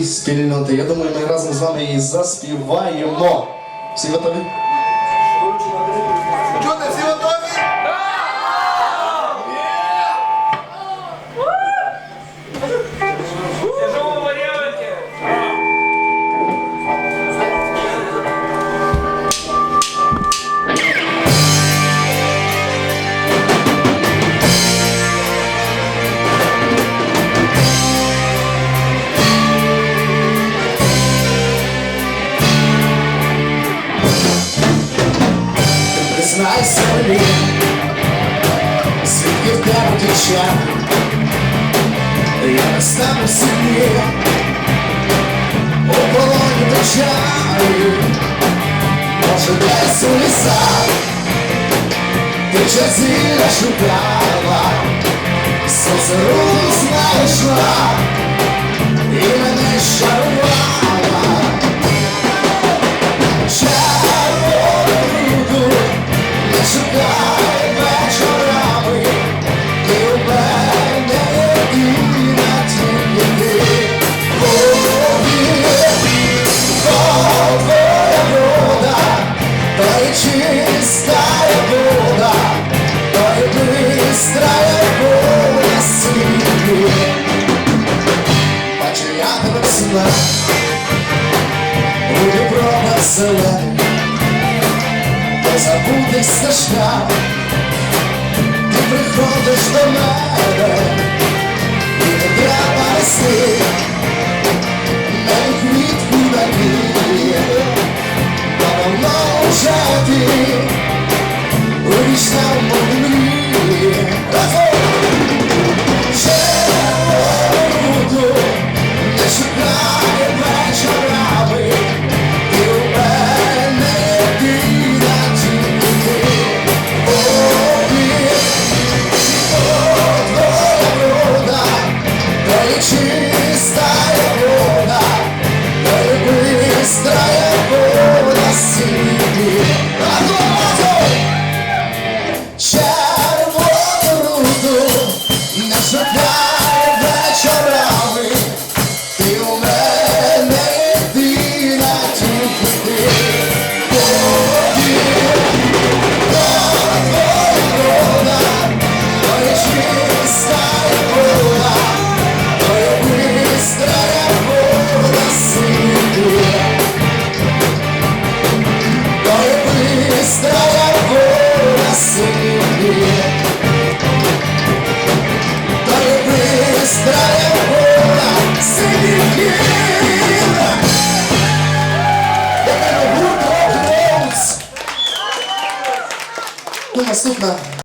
спільноти. Я думаю, ми разом з вами і заспіваємо. Всі готові? Признайся мені, звідки в тебе тече, я не стану собі. У полоні печалі, може десь у лісах, ти часіля шукала, созеру знайшла, я тебе сна, у Дніпровах зелених, до забутих стежках, ти приходиш до мене, і не треба нести, навіть квітку на квіті, та давно вже ти. У вічному мрії. Và.